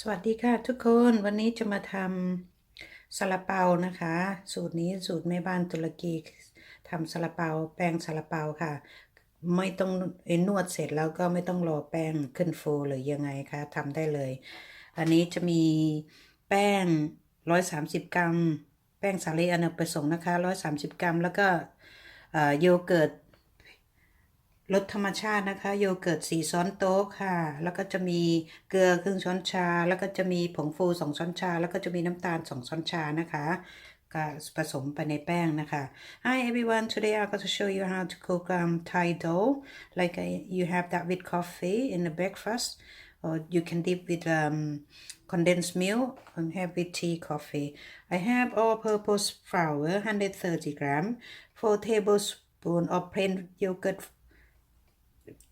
สวัสดีค่ะทุกคนวันนี้จะมาทำซาลาเปานะคะ สูตรนี้สูตรแม่บ้านตุรกีทำซาลาเปาแป้งซาลาเปาค่ะ ไม่ต้องอนวดเสร็จแล้วก็ไม่ต้องรอแป้งขึ้นฟูหรือยังไงคะทำได้เลย อันนี้จะมีแป้ง 130 กรัม แป้งสาลีอเนกประสงค์นะคะ 130 กรัม แล้วก็โยเกิร์ต รสธรรมชาตินะคะ โยเกิร์ตสี่ช้อนโต๊ะค่ะ แล้วก็จะมีเกลือครึ่งช้อนชา แล้วก็จะมีผงฟูสองช้อนชา แล้วก็จะมีน้ำตาลสองช้อนชานะคะก็ผสมไปในแป้งนะคะ Hi everyone today I'm going to show you how to cook um, Thai dough like uh, you have that with coffee in the breakfast or you can dip with um, condensed milk and have with tea coffee I have all-purpose flour 130 gram 4 tablespoon of plain yogurt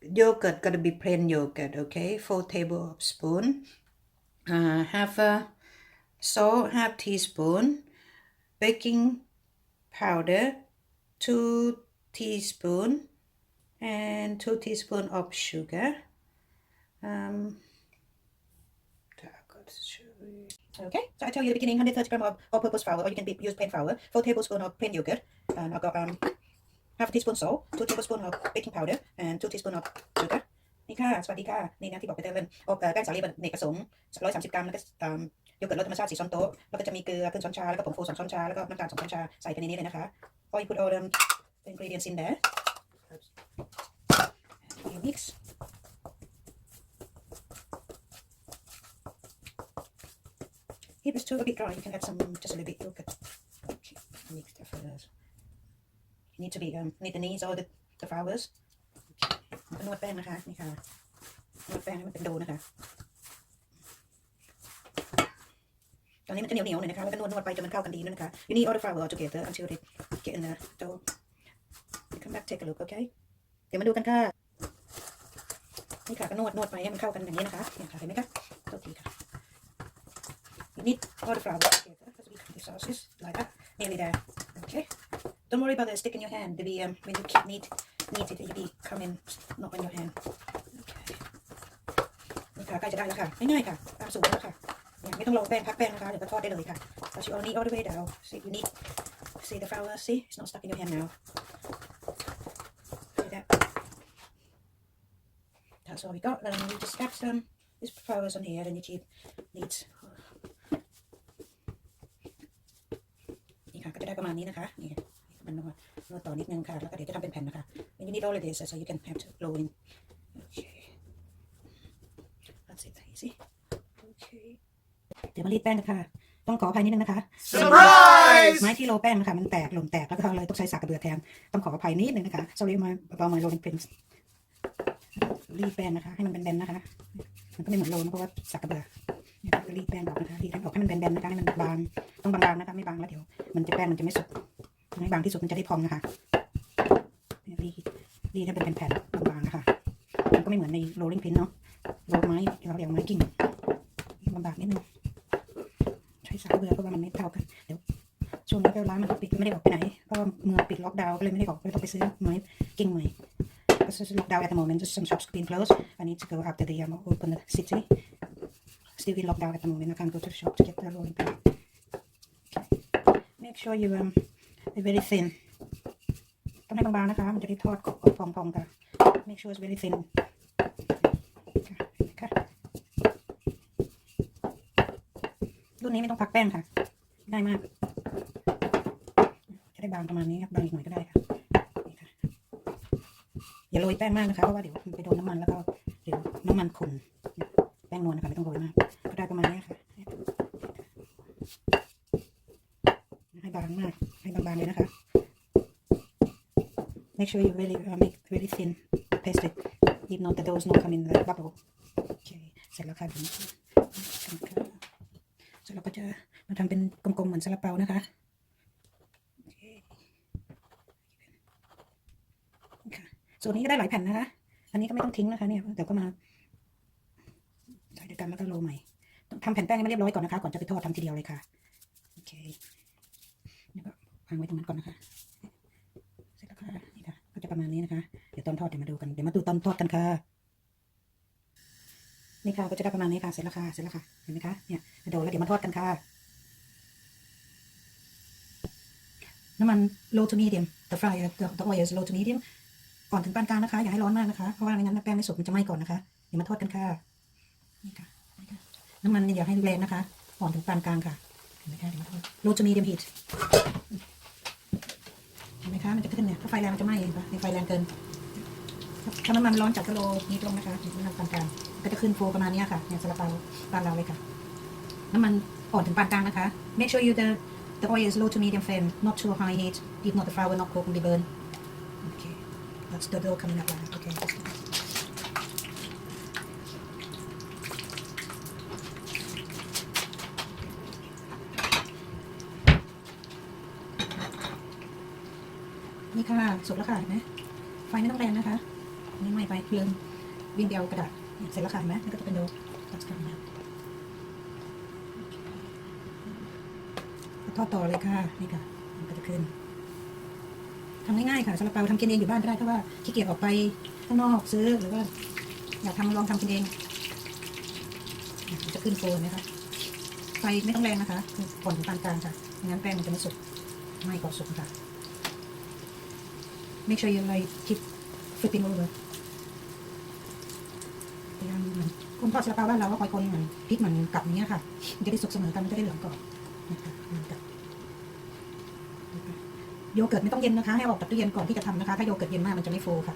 yogurt gotta be plain yogurt okay? Four tablespoon. Uh, half a salt half teaspoon. Baking powder two teaspoon. And two teaspoon of sugar. Um Okay, so I tell you the beginning 130 gram of all-purpose flour, or you can be, use plain flour, 4 tablespoon of plain yogurt, and I've got um half teaspoon salt, 2 tablespoon of baking powder, and 2 teaspoon of sugar. นี่ค่ะ สวัสดีค่ะ นี่นะที่บอกไปเต้นอบเอ่อแป้งสาลีบรรเนกประสงค์130 กรัม แล้วก็โยเกิร์ตรสธรรมชาติ 4 ช้อนโต๊ะ แล้วก็จะมีเกลือครึ่งช้อนชา แล้วก็ผงฟู 2 ช้อนชา แล้วก็น้ำตาล 2 ช้อนชา ใส่ไปในนี้เลยนะคะ All you put all the ingredients in there you mix If it's too a bit dry, you can add some, just a little bit yogurt. Okay, mix that first. You need to be um, need the knees or the, the flowers. Okay. นวดแป้งนะคะนี่ค่ะนวดแป้งให้มันเป็นโดนะคะ ตอนนี้มันจะเหนียวเหนียวๆหน่อยนะคะแล้วก็นวดนวดไปจนมันเข้ากันดีนะคะ You need all the flour all together until they get in the dough. Come back take a look, okay? เดี๋ยวมาดูกันค่ะนี่ค่ะก็นวดนวดไปให้มันเข้ากันอย่างนี้นะคะเนี่ยค่ะเห็นไหมคะโทษทีค่ะ You need all the flour together as we cut the sauces like that. Nearly there. Okay. Don't worry about the stick in your hand. The be um, when you keep knead knead it, it'll be coming not on your hand. Okay. นี่ค่ะใกล้จะได้แล้วค่ะง่ายๆค่ะตามสูตรแล้วค่ะเนี่ยไม่ต้องรอแป้งพักแป้งนะคะเดี๋ยวก็ทอดได้เลยค่ะ But you only all the way down. See you need see the flour. See it's not stuck in your hand now. See that? That's all we got. Then you just add some this flowers on here, and your cheese needs นี่ค่ะก็จะได้ประมาณนี้นะคะนี่ มันนวดนวดต่อนิดนึงค่ะ แล้วก็เดี๋ยวจะทำเป็นแผ่นนะคะ When you need all of this so you can have to roll in okay that's it easy okay เดี๋ยวมารีดแป้งกันค่ะ ต้องขออภัยนิดนึงนะคะ Surprise! ไม้ที่โรลแป้งนะคะ มันแตกหล่นแตกแล้วก็เลยต้องใช้สากกระเบือแทน ต้องขออภัยนิดนึงนะคะ sorry my about my rolling pins รีดแป้งนะคะ ให้มันแบนๆนะคะ มันก็ไม่เหมือนโรลนะเพราะว่าสากกระเบือเนี่ยก็รีดแป้งออกนะคะรีดให้ออกให้มันแบนๆนะคะให้มันบาง ต้องบางๆนะคะ ไม่บางแล้วเดี๋ยว มันจะแป้งมันจะไม่สุก ให้บางที่สุดมันจะได้พองนะคะรีดรีดให้เป็นแผ่นบางๆนะคะ มันก็ไม่เหมือนใน rolling pin เนาะโรลไม้เราเรียกไม้กิ่งลำบากนิดนึงใช้สากกระเบือเพราะว่ามันไม่เท่ากันเดี๋ยวช่วงนี้ก็ร้านมันปิดไม่ได้ออกไปไหนเพราะว่าเมืองปิดล็อกดาวน์ก็เลยไม่ได้ออกเลยต้องไปซื้อไม้กิ่งใหม่ Because it's lockdown at the moment, just some shops been closed. I need to go after the um, open the city. Still in lockdown at the moment. I can't go to the shop to get the rolling pin. Okay. Make sure you um very thin. ต้องให้บางๆนะคะ มันจะได้ทอดกรอบๆพองๆค่ะ Make sure it's very thin. รุ่นนี้ไม่ต้องพักแป้งค่ะ ง่ายมาก จะได้บางประมาณนี้ครับบางอีกหน่อยก็ได้ค่ะอย่าโรยแป้งมากนะคะ เพราะว่าเดี๋ยวมันไปโดนน้ำมันแล้วก็เดี๋ยวน้ำมันขุ่นแป้งนวลนะคะไม่ต้องโรยมากก็ได้ประมาณนี้ค่ะให้บางมาก บางเลยนะคะ make sure you really uh, make really thin paste it if not the doughs not come in the bubble โอเคเสร็จแล้วค่ะเสร็จแล้วก็จะมาทำเป็นกลมๆเหมือนซาลาเปานะคะส่วนนี้ก็ได้หลายแผ่นนะคะ อันนี้ก็ไม่ต้องทิ้งนะคะเนี่ยเดี๋ยวก็มาใส่ด้วยกันแล้วก็โรยใหม่ ต้องทำแผ่นแป้งให้มันเรียบร้อยก่อนนะคะ ก่อนจะไปทอดทำทีเดียวเลยค่ะางไว้ตรงนั้นก่อนนะคะ เสร็จแล้วค่ะ นี่ค่ะ ก็จะประมาณนี้นะคะ เดี๋ยวตอนทอดเดี๋ยวมาดูกัน เดี๋ยวมาดูตอนทอดกันค่ะ นี่ค่ะก็จะได้ประมาณนี้ค่ะ เสร็จแล้วค่ะ เสร็จแล้วค่ะ เห็นไหมคะ เนี่ยโดนแล้วเดี๋ยวมาทอดกันค่ะ น้ำมัน low to medium the fry the the oil is low to medium อ่อนถึงปานกลางนะคะ อย่าให้ร้อนมากนะคะ เพราะว่าไม่งั้นแป้งไม่สุกมันจะไหม้ก่อนนะคะ เดี๋ยวมาทอดกันค่ะ นี่ค่ะ น้ำมันอย่าให้แรงนะคะอ่อนถึงปานกลางค่ะ เห็นไหมคะ เดี๋ยวมาทอด low to medium heat นไหมคะ มันจะขึ้นเนี่ยถ้าไฟแรงมันจะไหม้เห็นปะนี่ไฟแรงเกิน ถ้าน้ำมันร้อนจัดก็โลนิดลงนะคะน้ำมันปานกลางก็จะขึ้นโฟประมาณนี้ค่ะเนี่ยซาลาเปาบ้านเราเลยค่ะ น้ำมันอ่อนถึงปานกลางนะคะ make sure you the the oil is low to medium flame not too high heat if not the flour will not cook and be burned okay that's the dough coming up okay นี่ค่ะสุกแล้วค่ะเห็นไหมไฟไม่ต้องแรงนะคะนี่ไม่ไปเพลิงวิ่งไปเอากระดาษเสร็จแล้วค่ะเห็นไหมนี่ก็จะเป็นโดตัดกันนะทอดต่อเลยค่ะนี่ค่ะ มันก็จะขึ้นทำง่ายๆค่ะซาลาเปาทำกินเองอยู่บ้านก็ได้ถ้าว่าขี้เกียจออกไปข้างนอกซื้อหรือว่าอยากทำลองทำกินเองมันจะขึ้นโฟนนะคะไฟไม่ต้องแรงนะคะก่อนถึงปานกลางค่ะไม่งั้นแป้งมันจะไม่สุกไหม่ก่อสุกค่ะ make sure you like keep flipping over พยายามเหมือนคนทอดซาลาเปาบ้านเราก็คอยคนเหมือนพริกเหมือนกับอย่างเงี้ยค่ะมันจะได้สุกเสมอกันมันจะได้เหลืองกรอบนะคะเหมือนกับโยเกิร์ตไม่ต้องเย็นนะคะ ให้ออกจากตู้เย็นก่อนที่จะทำนะคะ ถ้าโยเกิร์ตเย็นมากมันจะไม่ฟูค่ะ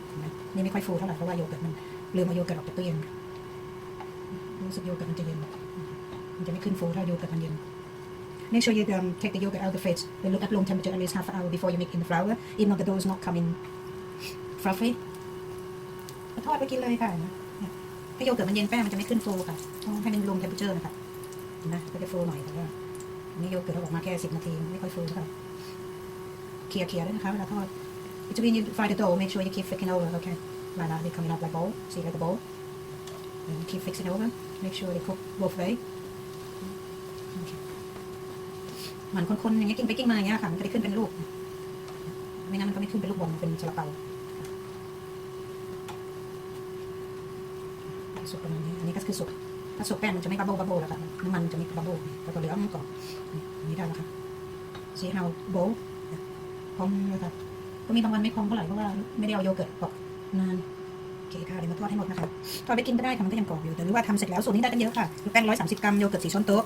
นี่ไม่ค่อยฟูเท่าไหร่เพราะว่าโยเกิร์ตมันลืมเอาโยเกิร์ตออกจากตู้เย็นรู้สึกโยเกิร์ตมันจะเย็นมันจะไม่ขึ้นฟูถ้าโยเกิร์ตมันเย็น Make sure you um, take the yogurt out of the fridge. Then look at room temperature at least half an hour before you make in the flour. If not, the dough is not coming fluffy. ทอดไปกินเลยค่ะเนี่ยถ้าโยเกิร์ตมันเย็นแป้งมันจะไม่ขึ้นฟูค่ะต้องให้มัน room temperature นะคะเห็นไหมก็จะฟูหน่อยแต่ว่าอันนี้โยเกิร์ตเราออกมาแค่สิบนาทีไม่ค่อยฟูเท่าไหร่เคลียร์เคลียร์ด้วยนะคะเวลาทอด Between you fry the dough, make sure you keep flicking over, okay? Right now they're coming up like bowl. See like a bowl. And keep fixing over. Make sure they cook both way. เหมือนคนๆอย่างเงี้ยกิ้งไปกิ้งมาอย่างเงี้ยค่ะ มันจะได้ขึ้นเป็นลูก ไม่งั้นมันก็ไม่ขึ้นเป็นลูกบอลมันเป็นซาลาเปาสุกประมาณนี้ อันนี้ก็คือสุก ถ้าสุกแป้งมันจะไม่บับเบิ้ลบับเบิ้ลแล้วค่ะ น้ำมันมันจะไม่บับเบิ้ลแล้วก็เหลืองก่อนนี่อันนี้ได้แล้วค่ะ see how bowl พร้อมเลยค่ะก็มีบางวันไม่พร้อมเท่าไหร่เพราะว่าไม่ได้เอาโยเกิร์ตออกนานโอเคค่ะเดี๋ยวมาทอดให้หมดนะคะทอดไปกินก็ได้ค่ะมันก็ยังกรอบอยู่แต่หรือว่าทำเสร็จแล้วสูตรนี้ได้กันเยอะค่ะแป้งร้อยสามสิบกรัมโยเกิร์ตสี่ช้อนโต๊ะ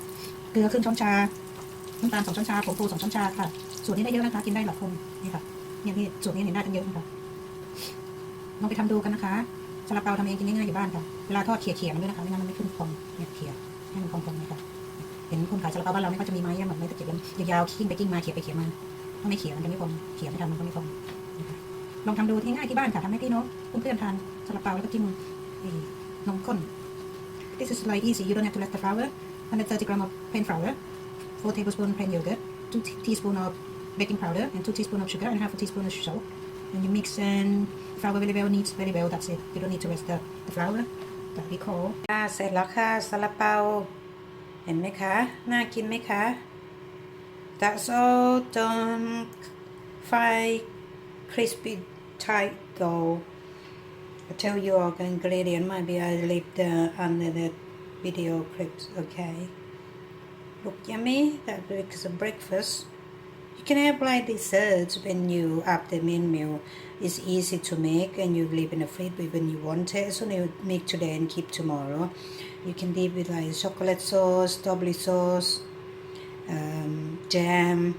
เกลือครึ่งช้อนชา น้ำตาลสองช้อนชาผงฟูสองช้อนชาค่ะสูตรนี้ได้เยอะนะคะ กินได้หลายคนนี่ค่ะเนี่ยนี่สูตรนี้เห็นได้กันเยอะนะคะลองไปทำดูกันนะคะซาลาเปาทำเองกินง่ายๆอยู่บ้านค่ะเวลาทอดเขี่ยๆมันด้วยนะคะไม่งั้นมันไม่ขึ้นพองเนี่ยเขี่ยให้มันพองๆเลยค่ะเห็นคนขายซาลาเปาบ้านเราไม่ก็จะมีไม้แบบไม้ตะเกียบยาวๆกิ้งไปกิ้งมาเขี่ยไปเขี่ยมาถ้าไม่เขี่ยมันจะไม่พองเขี่ยไม่ทันมันก็ไม่พองนะคะลองทำดูที่ง่ายที่บ้านค่ะทำให้พี่น้องเพื่อนๆทานซาลาเปาแล้วก็จิ้มนมข้น This is like easy you don't have to let the flour 130 gram of plain flour 4 tablespoon plain yogurt, 2 t- teaspoon of baking powder, and 2 teaspoon of sugar, and half a teaspoon of salt. And you mix and flour very well, kneads very well. That's it. You don't need to rest the, the flour that we call. ค่ะเสร็จแล้วค่ะซาลาเปา เห็นไหมคะ น่ากินไหมคะ That's all done. Fry crispy tight dough. I tell you all the ingredient. Maybe I leave the under the video clips. Okay. Look yummy. That makes a breakfast. You can have like desserts when you after main meal. It's easy to make and you leave in the fridge when you want it. So you make today and keep tomorrow. You can leave with like chocolate sauce, strawberry sauce, um, jam.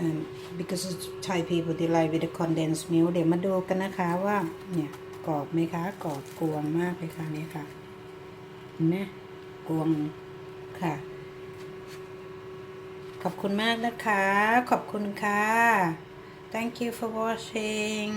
Um, because Thai people they like with the condensed milk เดี๋ยวมาดูกันนะคะว่าเนี่ยกรอบไหมคะกรอบกวงมากเลยค่ะเนี่ยค่ะเห็นไหมกวงค่ะ ขอบคุณมากนะคะ ขอบคุณค่ะ thank you for watching